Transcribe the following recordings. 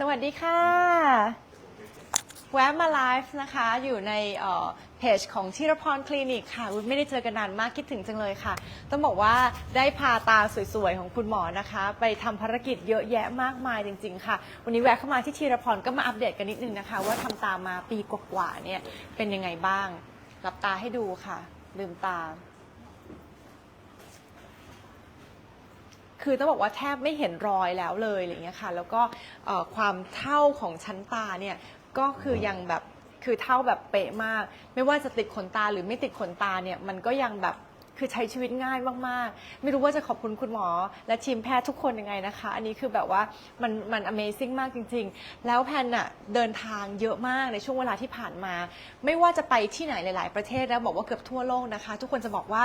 สวัสดีค่ะ แวะมาไลฟ์นะคะ อยู่ในเพจของทีรพรคลินิกค่ะอุ๊ยไม่ได้เจอกันนานมากคิดถึงจังเลยค่ะ ต้องบอกว่าได้พาตาสวยๆ ของคุณหมอนะคะ ไปทำภารกิจเยอะแยะมากมายจริง ๆ ค่ะ วันนี้แวะเข้ามาที่ทีรพรก็มาอัปเดตกันนิดนึงนะคะ ว่าทำตามาปีกว่าๆเนี่ยเป็นยังไงบ้างหลับตาให้ดูค่ะ ลืมตา คือต้องบอกว่าแทบไม่เห็นรอยแล้วเลยอะไรเงี้ยค่ะ แล้วก็เอ่อความเท่าของชั้นตาเนี่ยก็คือยังแบบคือเท่าแบบเป๊ะมาก ไม่ว่าจะติดขนตาหรือไม่ติดขนตาเนี่ยมันก็ยังแบบคือใช้ชีวิตง่ายมากๆ ไม่รู้ว่าจะขอบคุณคุณหมอ และทีมแพทย์ทุกคนยังไงนะคะ อันนี้คือแบบว่ามันมัน Amazing มากจริง ๆ แล้วแพนอะเดินทางเยอะมากในช่วงเวลาที่ผ่านมา ไม่ว่าจะไปที่ไหนหลาย ๆ ประเทศแล้วบอกว่าเกือบทั่วโลกนะคะ ทุกคนจะบอกว่า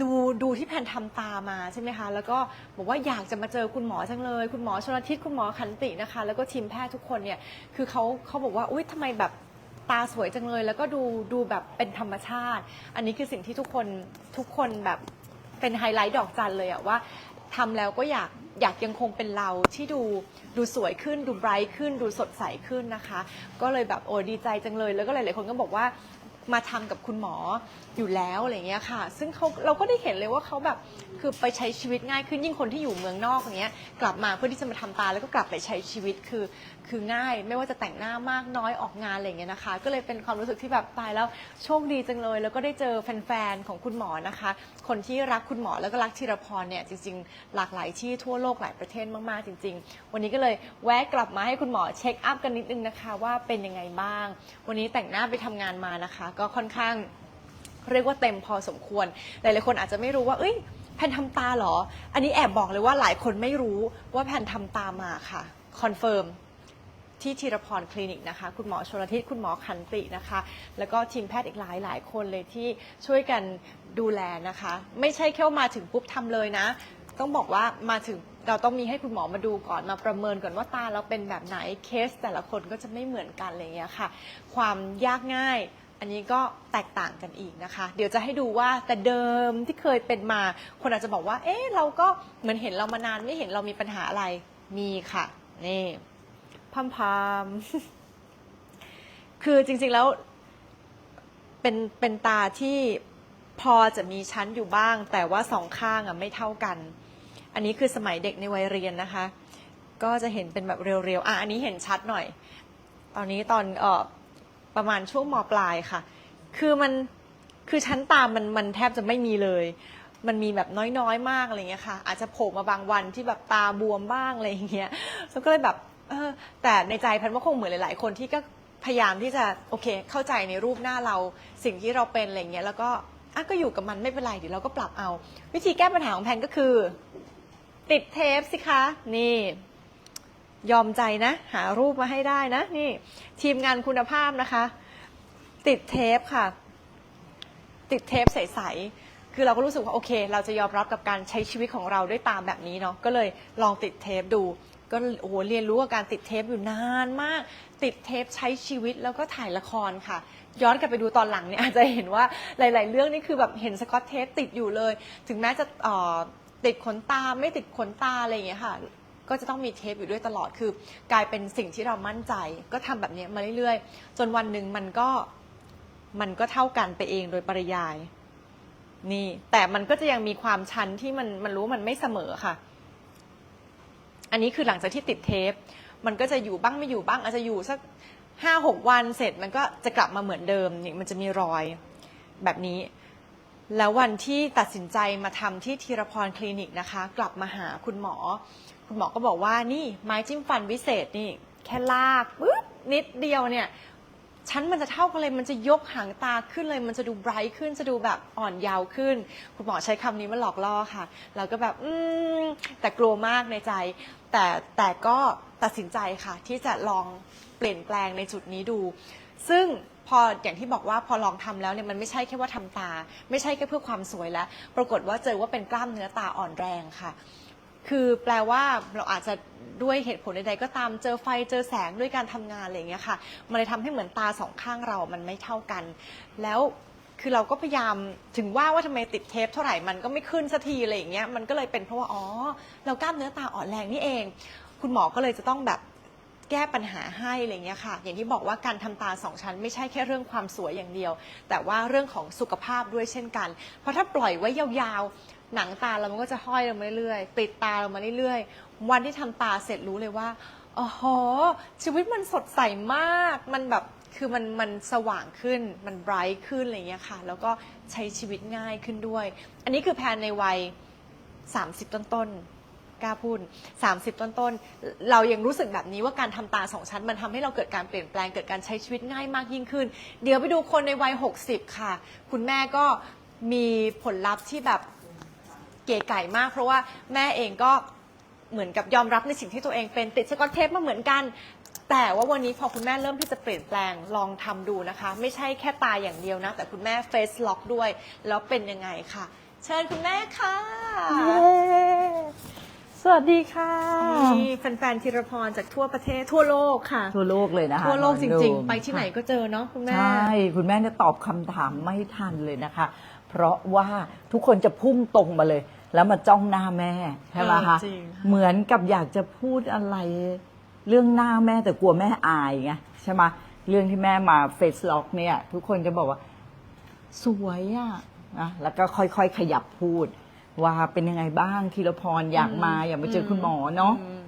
ดูดูที่แพนทำตามาใช่ไหมคะ แล้วก็บอกว่าอยากจะมาเจอคุณหมอจังเลย คุณหมอชลทิศคุณหมอขันตินะคะ แล้วก็ทีมแพทย์ทุกคนเนี่ยคือเขาเขาบอกว่าอุ้ยทำไมแบบตาสวยจังเลย แล้วก็ดูดูแบบเป็นธรรมชาติ อันนี้คือสิ่งที่ทุกคนทุกคนแบบเป็นไฮไลท์ดอกจันเลยอะว่าทำแล้วก็อยากอยากยังคงเป็นเราที่ดูดูสวยขึ้น ดูไบรท์ขึ้น ดูสดใสขึ้นนะคะ ก็เลยแบบโอ้ดีใจจังเลย แล้วก็หลาย ๆ คนก็บอกว่า มาทำกับคุณหมออยู่แล้วอะไรเงี้ยค่ะ ซึ่งเขาเราก็ได้เห็นเลยว่าเขาแบบคือไปใช้ชีวิตง่ายขึ้นยิ่งคนที่อยู่เมืองนอกอย่างเงี้ยกลับมาเพื่อที่จะมาทำตาแล้วก็กลับไปใช้ชีวิตคือคือง่าย ไม่ว่าจะแต่งหน้ามากน้อยออกงานอะไรเงี้ยนะคะ ก็เลยเป็นความรู้สึกที่แบบตายแล้วโชคดีจังเลย แล้วก็ได้เจอแฟนๆของคุณหมอนะคะ คนที่รักคุณหมอแล้วก็รักธีรพรเนี่ยจริงๆ หลากหลายที่ทั่วโลกหลายประเทศมากๆจริง ๆ วันนี้ก็เลยแวะกลับมาให้คุณหมอเช็คอัพกันนิดนึงนะคะว่าเป็นยังไงบ้าง วันนี้แต่งหน้าไปทำงานมานะคะ ก็ค่อนข้างเรียกว่าเต็มพอสมควร หลายๆคนอาจจะไม่รู้ว่า เอ้ยแพนทำตาเหรอ อันนี้แอบบอกเลยว่าหลายคนไม่รู้ว่าแพนทำตามาค่ะ คอนเฟิร์ม ที่ธีรพรคลินิกนะคะ คุณหมอชลทิศคุณหมอขันตินะคะ แล้วก็ทีมแพทย์อีกหลายหลายคนเลยที่ช่วยกันดูแลนะคะ ไม่ใช่แค่มาถึงปุ๊บทำเลยนะ ต้องบอกว่ามาถึงเราต้องมีให้คุณหมอมาดูก่อนมาประเมินก่อนว่าตาเราเป็นแบบไหนเคส แต่ละคนก็จะไม่เหมือนกันอะไรเงี้ยค่ะ ความยากง่ายอันนี้ก็แตกต่างกันอีกนะคะ เดี๋ยวจะให้ดูว่าแต่เดิมที่เคยเป็นมา คนอาจจะบอกว่า เอ๊ะเราก็เหมือนเห็นเรามานานไม่เห็นเรามีปัญหาอะไรมีค่ะนี่ พัมพามคือจริง ๆแล้วเป็นเป็นตาที่พอจะมีชั้นอยู่บ้าง แต่ว่าสองข้างอะไม่เท่ากัน อันนี้คือสมัยเด็กในวัยเรียนนะคะ ก็จะเห็นเป็นแบบเรียวๆอะอันนี้เห็นชัดหน่อย ตอนนี้ตอนเออประมาณช่วงมปลายค่ะ คือมันคือชั้นตามันมันแทบจะไม่มีเลย มันมีแบบน้อยๆมากอะไรเงี้ยค่ะ อาจจะโผล่มาบางวันที่แบบตาบวมบ้างอะไรอย่างเงี้ยฉันก็เลยแบบ เออแต่ในใจแพนว่าคงเหมือนหลาย ๆ คนที่ก็พยายามที่จะโอเค เข้าใจในรูปหน้าเราสิ่งที่เราเป็นอะไรเงี้ยแล้วก็อะก็อยู่กับมันไม่เป็นไรเดี๋ยวเราก็ปรับเอา วิธีแก้ปัญหาของแพนก็คือ ติดเทปสิคะ นี่ ยอมใจนะ หารูปมาให้ได้นะ นี่ ทีมงานคุณภาพนะคะ ติดเทปค่ะ ติดเทปใสๆคือเราก็รู้สึกว่าโอเค เราจะยอมรับกับการใช้ชีวิตของเราด้วยตามแบบนี้เนาะก็เลยลองติดเทปดู ก็โอ้โหเรียนรู้กับการติดเทปอยู่นานมาก ติดเทปใช้ชีวิตแล้วก็ถ่ายละครค่ะ ย้อนกลับไปดูตอนหลังเนี่ยอาจจะเห็นว่าหลาย ๆ เรื่องนี่คือแบบเห็นสกอตเทปติดอยู่เลย ถึงแม้จะเอ่อติดขนตาไม่ติดขนตาอะไรอย่างเงี้ยค่ะก็จะต้องมีเทปอยู่ด้วยตลอดคือกลายเป็นสิ่งที่เรามั่นใจ ก็ทำแบบนี้มาเรื่อยๆ จนวันหนึ่งมันก็มันก็เท่ากันไปเองโดยปริยาย นี่ แต่มันก็จะยังมีความชันที่มันมันรู้มันไม่เสมอค่ะ อันนี้คือหลังจากที่ติดเทป มันก็จะอยู่บ้างไม่อยู่บ้างอาจจะอยู่สักห้าหกวันเสร็จมันก็จะกลับมาเหมือนเดิมนี่มันจะมีรอยแบบนี้ แล้ววันที่ตัดสินใจมาทำที่ธีรพรคลินิกนะคะ กลับมาหาคุณหมอ คุณหมอก็บอกว่านี่ไม้จิ้มฟันวิเศษนี่ แค่ลากปึ๊บนิดเดียวเนี่ย ชั้นมันจะเท่ากันเลย มันจะยกหางตาขึ้นเลย มันจะดูไบรท์ขึ้น จะดูแบบอ่อนเยาว์ขึ้น คุณหมอใช้คำนี้มาหลอกล่อค่ะ เราก็แบบ อืม แต่กลัวมากในใจ แต่แต่ก็ตัดสินใจค่ะ ที่จะลองเปลี่ยนแปลงในจุดนี้ดู ซึ่งพออย่างที่บอกว่าพอลองทำแล้วเนี่ยมันไม่ใช่แค่ว่าทำตา ไม่ใช่แค่เพื่อความสวยแล้ว ปรากฏว่าเจอว่าเป็นกล้ามเนื้อตาอ่อนแรงค่ะ คือแปลว่าเราอาจจะด้วยเหตุผลใดๆก็ตามเจอไฟเจอแสงด้วยการทำงานอะไรอย่างเงี้ยค่ะ มันเลยทำให้เหมือนตาสองข้างเรามันไม่เท่ากัน แล้วคือเราก็พยายามถึงว่าว่าทำไมติดเทปเท่าไหร่มันก็ไม่ขึ้นสักทีอะไรอย่างเงี้ยมันก็เลยเป็นเพราะว่าอ๋อเรากล้ามเนื้อตาอ่อนแรงนี่เอง คุณหมอก็เลยจะต้องแบบแก้ปัญหาให้อะไรเงี้ยค่ะ อย่างที่บอกว่าการทำตาสองชั้นไม่ใช่แค่เรื่องความสวยอย่างเดียว แต่ว่าเรื่องของสุขภาพด้วยเช่นกัน เพราะถ้าปล่อยไว้ยาวๆ หนังตาเรามันก็จะห้อยลงมาเรื่อยๆปิดตาเรามาเรื่อยๆ วันที่ทำตาเสร็จรู้เลยว่าอ๋อโหชีวิตมันสดใสมาก มันแบบคือมันมันสว่างขึ้น มันไบรท์ขึ้นอะไรเงี้ยค่ะ แล้วก็ใช้ชีวิตง่ายขึ้นด้วย อันนี้คือแพนในวัย 30 ต้นต้นๆกล้าพูด30ต้นต้นๆเรายังรู้สึกแบบนี้ว่าการทำตาสองชั้น มันทำให้เราเกิดการเปลี่ยนแปลงเกิดการใช้ชีวิตง่ายมากยิ่งขึ้น เดี๋ยวไปดูคนในวัย 60 ค่ะ คุณแม่ก็มีผลลัพธ์ที่แบบ เก๋ไก่มาก เพราะว่าแม่เองก็เหมือนกับยอมรับในสิ่งที่ตัวเองเป็นติดสกอตเทปมาเหมือนกัน แต่ว่าวันนี้พอคุณแม่เริ่มที่จะเปลี่ยนแปลงลองทำดูนะคะ ไม่ใช่แค่ตาอย่างเดียวนะ แต่คุณแม่เฟซล็อกด้วย แล้วเป็นยังไงค่ะ เชิญคุณแม่ค่ะเย้สวัสดีค่ะนี่แฟนๆธีรพรจากทั่วประเทศทั่วโลกค่ะ ทั่วโลกเลยนะคะทั่วโลกจริงน้อๆไปที่ไหนก็เจอเนาะคุณแม่ ใช่ คุณแม่เนี่ยตอบคำถามไม่ทันเลยนะคะ เพราะว่าทุกคนจะพุ่งตรงมาเลย แล้วมาจ้องหน้าแม่ใช่ไหมคะเออจริงค่ะเหมือนกับอยากจะพูดอะไร เรื่องหน้าแม่แต่กลัวแม่อายไงใช่ไหมเรื่องที่แม่มาเฟซล็อกเนี่ย ทุกคนจะบอกว่า สวยอะนะแล้วก็ค่อยๆขยับพูด ว่าเป็นยังไงบ้างธีรพรอยากมาอยากไปเจอคุณหมอเนาะอืม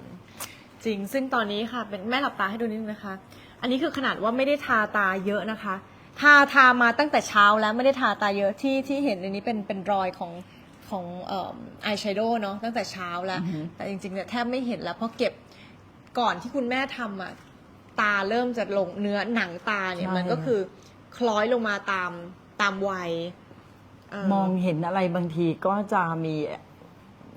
จริง ซึ่งตอนนี้ค่ะ เป็นแม่หลับตาให้ดูนิดนึงนะคะ อันนี้คือขนาดว่าไม่ได้ทาตาเยอะนะคะ ทาทามาตั้งแต่เช้าแล้วไม่ได้ทาตาเยอะที่ที่เห็นในนี้เป็นเป็นรอยของ ของเอ่อายแชโดว์เนาะตั้งแต่เช้าแล้วอือฮึแต่จริงๆเนี่ยแทบไม่เห็นแล้วเพราะเก็บก่อนที่คุณแม่ทำอะตาเริ่มจะลงเนื้อหนังตาเนี่ยมันก็คือคล้อยลงมาตามตามวัยเมองเห็นอะไรบางทีก็จะมี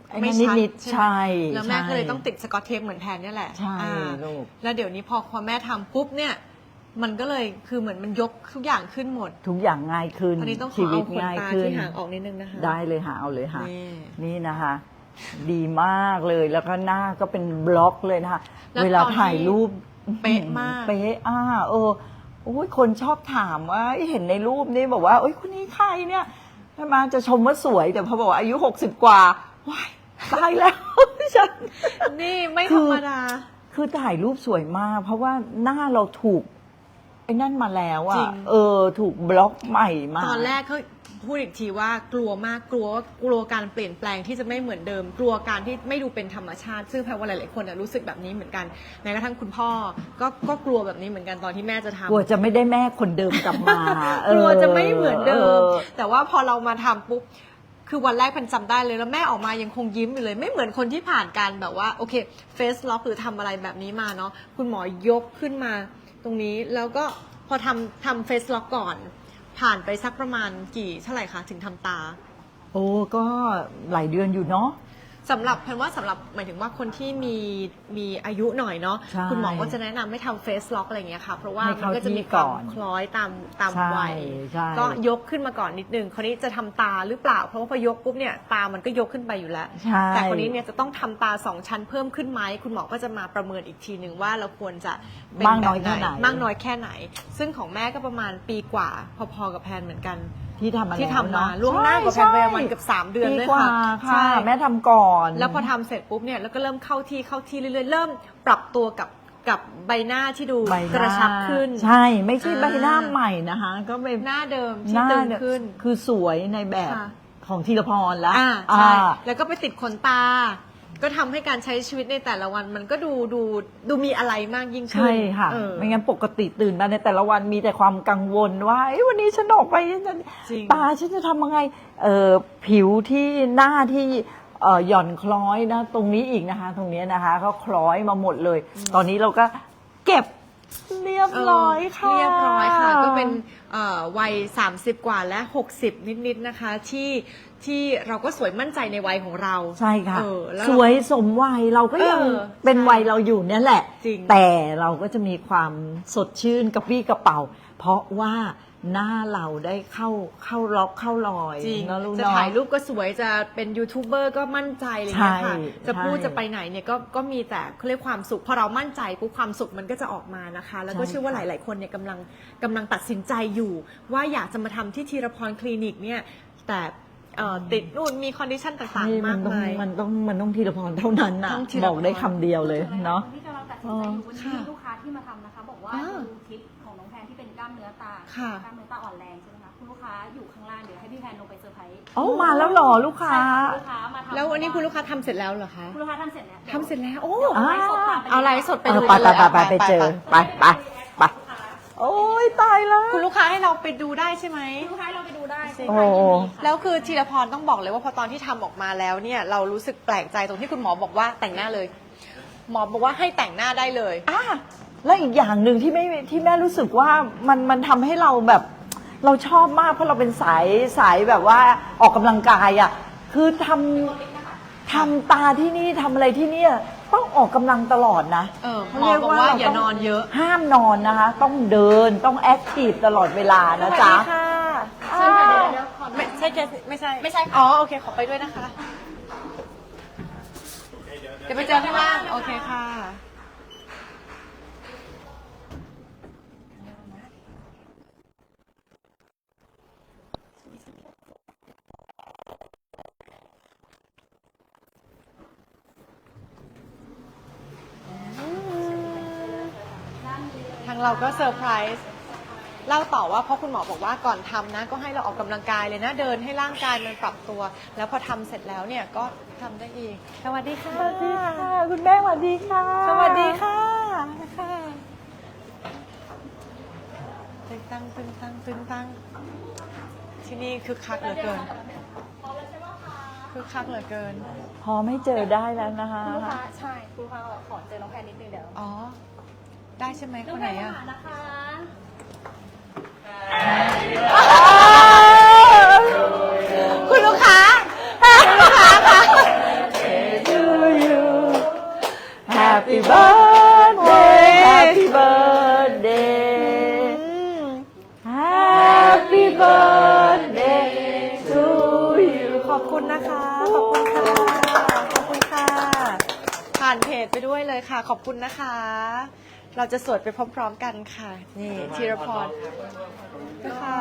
ไอ้ไม่นั่นชัดนิดๆใช่ไหมใช่แล้วแม่ก็เลยใช่ต้องติดสกอตเทปเหมือนแพนเนี่ยแหละใช่อ่าลูกแล้วเดี๋ยวนี้พอพอแม่ทำปุ๊บเนี่ย มันก็เลยคือเหมือนมันยกทุกอย่างขึ้นหมด ทุกอย่างง่ายขึ้นตอนนี้ต้องขชีอวิเอาตขนง่ายตาขึ้น ที่ห่างออกนิดนึงนะคะ ได้เลยค่ะเอาเลยค่ะนี่ นี่นะคะ ดีมากเลยแล้วก็หน้าก็เป็นบล็อกเลยนะคะ แล้วเวลาตอนที่ถ่ายรูปเป๊ะมาก เป๊ะอ่าเออโอ้ยคนชอบถามว่าเห็นในรูปนี่บอกว่าเอ้ยคนนี้ใครเนี่ยใช่ไหมจะชมว่าสวยแต่พอบอกว่าอายุหกสิบกว่าว้ายตายแล้ว ฉัน นี่ไม่คืธรอรมดา คือถ่ายรูปสวยมาก เพราะว่าหน้าเราถูกไอ้นั่นมาแล้วจริอะง เออ ถูกบล็อกใหม่มา ตอนแรกเขาพูดอีกทีว่ากลัวมากกลัวว่ากลัวการเปลี่ยนแปลงที่จะไม่เหมือนเดิม กลัวการที่ไม่ดูเป็นธรรมชาติ ซึ่งแพรว่าหลายๆคนน่ะรู้สึกแบบนี้เหมือนกันแม้กระทั่งคุณพ่อ ก็ก็กลัวแบบนี้เหมือนกันตอนที่แม่จะทำกลัวจะไม่ได้แม่คนเดิมกลับมากลัวจะไม่เหมือนเดิม ออ แต่ว่าพอเรามาทำปุ๊บคือวันแรกพันจำได้เลยแล้วแม่ออกมายังคงยิ้มอยู่เลย ไม่เหมือนคนที่ผ่านการแบบว่าโอเคเฟสล็อกหรือทำอะไรแบบนี้มาเนาะคุณหมอยกขึ้นมา ตรงนี้แล้วก็พอทำทำเฟสล็อกก่อน ผ่านไปสักประมาณกี่เท่าไหร่คะถึงทำตา โอ้ก็หลายเดือนอยู่เนาะ สำหรับแพนว่าสำหรับหมายถึงว่าคนที่มีมีอายุหน่อยเนาะใช่คุณหมอก็จะแนะนำให้ทำเฟสล็อกอะไรอย่างเงี้ยค่ะ เพราะว่าให้มันเข้าก็จะมีที่ควาก่มอนคล้อยตามตามใช่วัยใช่ ก็ยกขึ้นมาก่อนนิดนึงคนนี้จะทำตาหรือเปล่า เพราะว่าพอยกปุ๊บเนี่ยตามันก็ยกขึ้นไปอยู่แล้ว ใช่ แต่คนนี้เนี่ยจะต้องทำตาสองชั้นเพิ่มขึ้นไหมคุณหมอก็จะมาประเมินอีกทีหนึ่งว่าเราควรจะเป็นมากน้อยแบบแค่ไหนมากน้อยแค่ไหน ซึ่งของแม่ก็ประมาณปีกว่าพอๆกับแพนเหมือนกัน ที่ทำมาที่แล้วทำมาเอะล่วงหน้ากว่าแพนไปใช่ประมาณเกือบสามเดือนปีด้วยกว่าค่ะค่ะใช่แม่ทำก่อน แล้วพอทำเสร็จปุ๊บเนี่ยแล้วก็เริ่มเข้าที่เข้าที่เรื่อยๆ เริ่มปรับตัวกับกับใบหน้าที่ดูใบหกน้าระชับขึ้น ใช่ไม่ใช่อ่า ใบหน้าใหม่นะคะ ก็เป็นหน้าเดิมหที่น้าตึงเนี่ยขึ้น คือสวยในแบบค่ะ ของธีรพรแล้วอ่าใช่ อ่า แล้วก็ไปติดขนตา ก็ทำให้การใช้ชีวิตในแต่ละวัน มันก็ดูดูดูมีอะไรมากยิ่งขึ้นใช่ค่ะ เออไม่งั้นปกติตื่นมาในแต่ละวันมีแต่ความกังวลว่าเอ้ยวันนี้ฉันออกไปฉันจะจริง ตาฉันจะทำยังไงเอ่อผิวที่หน้าที่เอ่อหย่อนคล้อยนะ ตรงนี้อีกนะคะ ตรงเนี้ยนะคะ ก็คล้อยมาหมดเลย ตอนนี้เราก็เก็บ เรียบร้อยค่ะ เรียบร้อยค่ะ ก็เป็นเอ่อวัย 30 กว่าและ 60 นิดๆนะคะ ที่ที่เราก็สวยมั่นใจในวัยของเราใช่ค่ะ เออแล้วสวยสมวัยเราก็ยังเออเป็นใช่วัยเราอยู่เนี่ยแหละ จริงแต่เราก็จะมีความสดชื่นกระปรี้กระเป๋า เพราะว่า หน้าเราได้เข้าเข้าล็อกเข้ารอยจริงเนอะลูกจะเนาะถ่ายรูปก็สวยจะเป็นยูทูบเบอร์ก็มั่นใจอะไรอย่างเลยค่ะใช่จะพูดใช่จะไปไหนเนี่ยก็ก็มีแต่เขาเรียกความสุขพอเรามั่นใจปุ๊บความสุขมันก็จะออกมานะคะ แล้วก็ใช่เชื่อว่าหค่ะ ลาย ๆ คนเนี่ยกำลังกำลังตัดสินใจอยู่ ว่าอยากจะมาทำที่ธีรพรคลินิกเนี่ยแต่เอ่อติดนู่นมีคอนดิชันต่างใช่ๆมัมานกต้องมายมันต้องมันต้องทีละพรเท่านั้นนะต้องธีรพร บอกได้คำเดียวเลยเนาะ ที่กำลังตัดตัดสินใจอยู่วันนี้ค่ะมีลูกค้าที่มาทำนะคะ บอกว่าอ่าดูคลิป ล้ามเนื้อตาค่ะ กล้ามเนื้อตาอ่อนแรงใช่ไหมคะคุณลูกค้าอยู่ข้างล่างเดี๋ยวให้พี่แพนลงไปเซอร์ไพรส์อ๋อมาแล้วเหรอลูกค้าลูกค้ามาทำแล้ววันนี้คุณลูกค้าทำเสร็จแล้วเหรอคะคุณลูกค้าทำเสร็จแล้วทำเสร็จแล้ว โอ้เดี๋ยวไลฟ์สดตามไปเอาไลฟ์สดไปเอดูอไปกันไปเลยไปไปไปเจอไปไปไปโอ้ยตายแล้ว คุณลูกค้าให้เราไปดูได้ใช่ไหม คุณลูกค้าเราไปดูได้โอ้ใครยินดีค่ะแล้วคือธีรพรต้องบอกเลยว่าพอตอนที่ทำออกมาแล้วเนี่ยเรารู้สึกแปลกใจตรงที่คุณหมอบอกว่าแต่งหน้าเลย หมอบอกว่าให้แต่งหน้าได้เลย อะ แล้วอีกอย่างหนึ่งที่ไม่ที่แม่รู้สึกว่ามันมันทำให้เราแบบเราชอบมากเพราะเราเป็นสายสายแบบว่าออกกำลังกายอะคือทำทำตาที่นี่ทำอะไรที่เนี่ยต้องออกกำลังตลอดนะเออเขาหมอเรียกบอกว่าว่าเราอย่าต้องนอนเยอะ ห้ามนอนนะคะ ต้องเดินต้องแอคทีฟตลอดเวลานะจ๊ะเชิญค่ะเดี๋ยวเดี๋ยวขอไม่ใช่แกไม่ใช่ไม่ใช่ค่ะอ๋อโอเคขอไปด้วยนะคะ เดี๋ยวไปเจอข้างล่างโอเคค่ะ เราก็เซอร์ไพรส์เล่าต่อว่าเพราะคุณหมอบอกว่าก่อนทำนะก็ให้เราออกกำลังกายเลยนะ เดินให้ร่างกายมันปรับตัว แล้วพอทำเสร็จแล้วเนี่ยก็ทำได้อีก สวัสดีค่ะ สวัสดีค่ะคุณแม่สวัสดีค่ะสวัสดีค่ะค่ะตึงตังตึงตังตึงตังที่นี่คึกคักเหลือเกินคึกคักเหลือเกิน พอไม่เจอได้แล้วนะคะคุณลูกค้าใช่คุณลูกค้าขอเจอน้องแพนนิดนึงเดี๋ยว อ๋อ ได้ใช่ไหมน้คองนแพไหนนมาอะหานะคะคุณลูกค้าคุณลูกค้าค่ะ to you Happy birthday Happy birthday Happy birthday to you ขอบคุณนะคะ ขอบคุณค่ะ ขอบคุณค่ะ ผ่านเพจไปด้วยเลยค่ะ ขอบคุณนะคะ เราจะสวดไปพร้อมๆกันค่ะ นี่ธีรพรค่ะ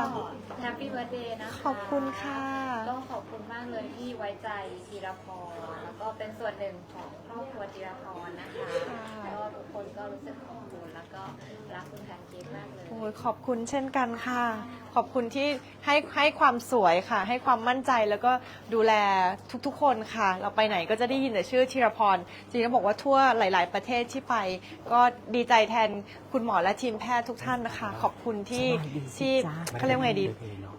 แฮปปี้เบิร์ดเดย์นะคะขอบคุณค่ะก็ขอบคุณมากเลยที่ไว้ใจธีรพรแล้วก็เป็นส่วนหนึ่งของครอบครัวธีรพรนะคะค่ะแล้วก็ทุกคนก็รู้สึกขอบคุณแล้วก็รักคุณแพนเค้กมากเลยโอ้ยขอบคุณเช่นกันค่ะ ขอบคุณที่ให้ให้ความสวยค่ะ ให้ความมั่นใจแล้วก็ดูแลทุกๆ คนค่ะ เราไปไหนก็จะได้ยินแต่ชื่อธีรพรจริงๆต้องบอกว่าทั่วหลาย ๆ ประเทศที่ไป ก็ดีใจแทนคุณหมอและทีมแพทย์ทุกท่านนะคะ ขอบคุณที่สบายดีสิที่จ๊ะเขาเรียกว่าไงดี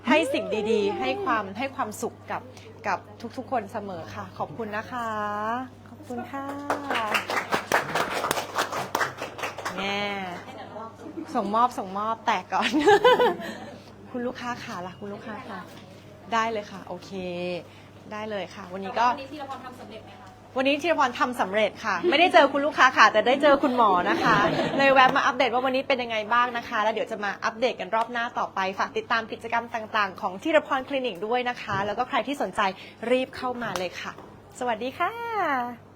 ให้สิ่งดีๆ ให้ความให้ความสุขกับกับทุกๆ คนเสมอค่ะ ขอบคุณนะคะ ขอบคุณค่ะแง่ส่งมอบส่งมอบแตกก่อน คุณลูกค้าค่ะล่ะคุณลูกค้าค่ะ ได้เลยค่ะ โอเค ได้เลยค่ะ วันนี้ก็ วันนี้ธีรพรทำสำเร็จไหมคะ วันนี้ธีรพรทำสำเร็จค่ะ ไม่ได้เจอคุณลูกค้าค่ะ แต่ได้เจอคุณหมอนะคะ เลยแวะมาอัปเดตว่าวันนี้เป็นยังไงบ้างนะคะ แล้วเดี๋ยวจะมาอัปเดตกันรอบหน้าต่อไป ฝากติดตามกิจกรรมต่าง ๆ ของธีรพรคลินิกด้วยนะคะ แล้วก็ใครที่สนใจรีบเข้ามาเลยค่ะ สวัสดีค่ะ